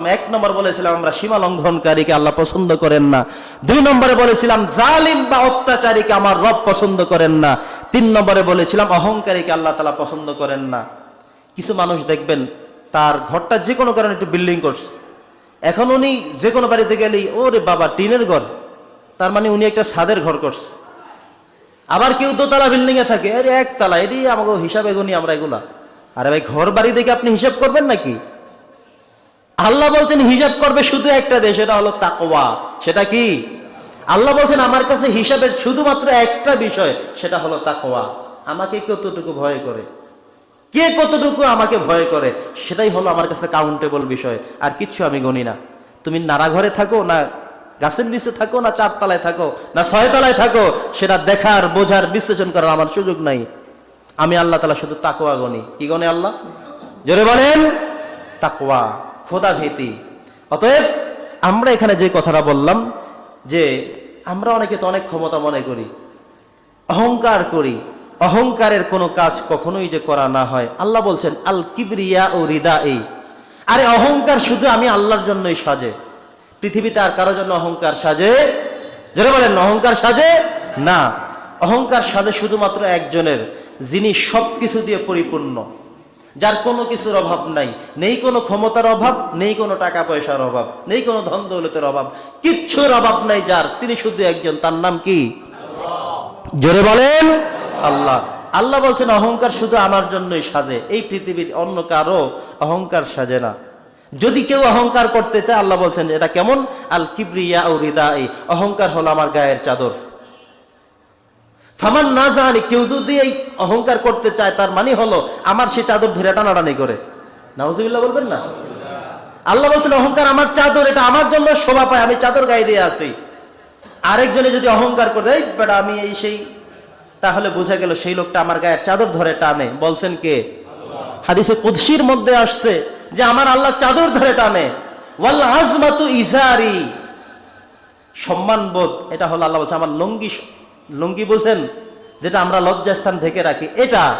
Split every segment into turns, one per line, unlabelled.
এক নম্বর বলেছিলাম, আমরা সীমা লঙ্ঘনকারীকে আল্লাহ পছন্দ করেন না। দুই নম্বরে বলেছিলাম, জালিম বা অত্যাচারীকে আমার রব পছন্দ করেন না। তিন নম্বরে বলেছিলাম, অহংকারীকে আল্লাহ তালা পছন্দ করেন না। কিছু মানুষ দেখবেন, তার ঘরটা যে কোনো কারণে একটু বিল্ডিং করছে। এখন উনি যে কোনো বাড়িতে গেলেই, ওরে বাবা, টিনের ঘর। তার মানে উনি একটা ছাদের ঘর করছে। আবার কেউ দোতলা বিল্ডিং এ থাকে আরে একতলা, এটি আমাকে হিসাবে গুনি আমরা এগুলা। আরে ভাই ঘর বাড়ি দেখে আপনি হিসাব করবেন নাকি? আল্লাহ বলছেন, হিসাব করবে শুধু একটা দেশ, সেটা হলো তাকওয়া। সেটা কি? আল্লাহ বলছেন, আমার কাছে হিসাবের শুধুমাত্র একটা বিষয়, সেটা হলো তাকওয়া। আমাকে কতটুকু ভয় করে? কে কতটুকু আমাকে ভয় করে? সেটাই হলো আমার কাছে কাউন্টেবল বিষয়। আর কিচ্ছু আমি গণি না। তুমি নাড়া ঘরে থাকো না গাছের নিচে থাকো, না চারতলায় থাকো, না ছয়তলায় থাকো, সেটা দেখার, বোঝার, বিশ্লেষণ করার আমার সুযোগ নাই। আমি আল্লাহ তালা শুধু তাকোয়া গণি। কি গণে আল্লাহ? জোরে বলেন, তাকওয়া। খোদা ভীতি। অতএব আমরা এখানে যে কথাটা বললাম, যে আমরা অনেকে তো অনেক ক্ষমতা মনে করি, অহংকার করি, অহংকারের কোনো কাজ কখনোই যে করা না হয়। আল্লাহ বলছেন, আল কিবরিয়া ও রিদা এই আরে অহংকার শুধু আমি আল্লাহর জন্যই সাজে। পৃথিবীতে আর কারোর জন্য অহংকার সাজে? যারা বলেন, অহংকার সাজে? না। অহংকার সাজে শুধুমাত্র একজনের, যিনি সবকিছু দিয়ে পরিপূর্ণ। যার কোনো কিছুর অভাব নাই নেই কোনো ক্ষমতার অভাব নেই কোনো টাকা পয়সার অভাব নেই কোনো ধন দৌলতের অভাব কিচ্ছুর অভাব নাই যার তিনি শুধু একজন তার নাম কি? জোরে বলেন আল্লাহ। আল্লাহ বলছেন অহংকার শুধু আমার জন্যই সাজে এই পৃথিবীর অন্য কারও অহংকার সাজে না। যদি কেউ অহংকার করতে চায় আল্লাহ বলছেন এটা কেমন? আল কিবরিয়া ও রিদা এই অহংকার হলো আমার গায়ের চাদর। ফামান না জানি, কেউ যদি এই অহংকার করতে চায়, তার মানে হলো আমার সে চাদর ধরে টানাটানি করে। নাউজুবিল্লাহ বলবেন না? আল্লাহ বলছেন, অহংকার আমার চাদর, এটা আমার জন্য শোভা পায়, আমি চাদর গায়ে দিয়ে আছি। আরেকজনে যদি অহংকার করে, এই বেটা, আমি এই সেই তাহলে বোঝা গেল সেই লোকটা আমার গায়ের চাদর ধরে টানে। বলছেন কে? হাদিসে কুদসির মধ্যে আসছে যে আমার আল্লাহ চাদর ধরে টানে। ওয়াল আজমাতু ইজারি। সম্মান বোধ এটা হলো আল্লাহ বলছে আমার লঙ্গি লঙ্গি বোঝেন, যেটা আমরা লজ্জাস্থান ঢেকে রাখি, এটা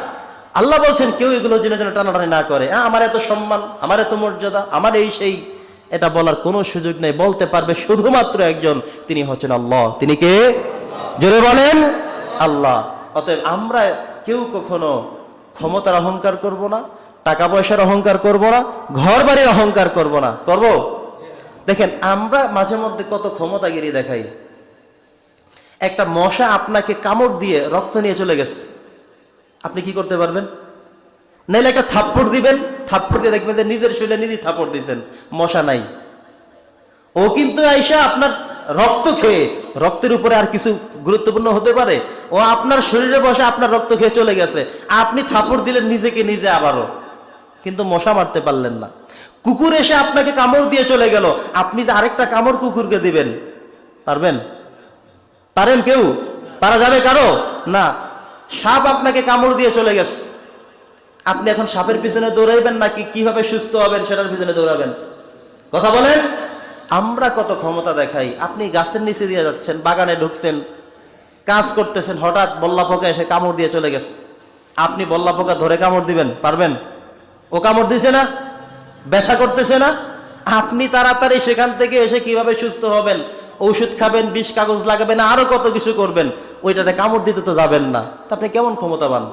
আল্লাহ বলছেন, কেউ এগুলো যেন যেন টানাটানি না করে। হ্যাঁ আমার এত সম্মান, আমার এত মর্যাদা, আমার এই সেই, এটা বলার কোনো সুযোগ নেই, বলতে পারবে শুধুমাত্র একজন, তিনি হচ্ছেন আল্লাহ। তিনি কে? জোরে বলেন, আল্লাহ। অতএব আমরা কেউ কখনো ক্ষমতার অহংকার করব না, টাকা পয়সার অহংকার করব না ঘর বাড়ির অহংকার করব না। করব? দেখেন, আমরা মাঝে মধ্যে কত ক্ষমতাগিরি দেখাই। একটা মশা আপনাকে কামড় দিয়ে রক্ত নিয়ে চলে গেছে। আপনি কি করতে পারবেন? নাইলে একটা থাপ্পড় দিবেন, থাপ্পড় দিয়ে দেখবেন যে নিজের শরীরে নিজেই থাপ্পড় দিয়েছেন, মশা নাই। ও কিন্তু আইসা আপনার রক্ত খেয়ে, রক্তের উপরে আর কিছু গুরুত্বপূর্ণ হতে পারে? ও আপনার শরীরে বসে আপনার রক্ত খেয়ে চলে গেছে। আপনি থাপড় দিলেন নিজেকে নিজে আবারও। কিন্তু মশা মারতে পারলেন না। কুকুর এসে আপনাকে কামড় দিয়ে চলে গেল। আপনি আরেকটা কামড় কুকুরকে দিবেন, পারবেন? পারেন কেউ? পারা যাবে কারও? না। সাপ আপনাকে কামড় দিয়ে চলে গেছে। আপনি এখন সাপের পিছনে দৌড়াইবেন নাকি কীভাবে সুস্থ হবেন সেটার পিছনে দৌড়াবেন? কথা বলেন। আমরা কত ক্ষমতা দেখাই। আপনি গাছের নিচে দিয়ে যাচ্ছেন, বাগানে ঢুকছেন, কাজ করতেছেন, হঠাৎ বল্লা পোকা এসে কামড় দিয়ে চলে গেছে। আপনি বল্লা পোকা ধরে কামড় দিবেন, পারবেন? ও কামড় দিছে না? ব্যথা করতেছে না? আপনি তাড়াতাড়ি সেখান থেকে এসে কীভাবে সুস্থ হবেন? ঔষধ খাবেন, বিষ, কাগজ লাগাবেন, আরও কত কিছু করবেন? ওইটাতে কামড় দিতে তো যাবেন না। আপনি কেমন ক্ষমতাবান?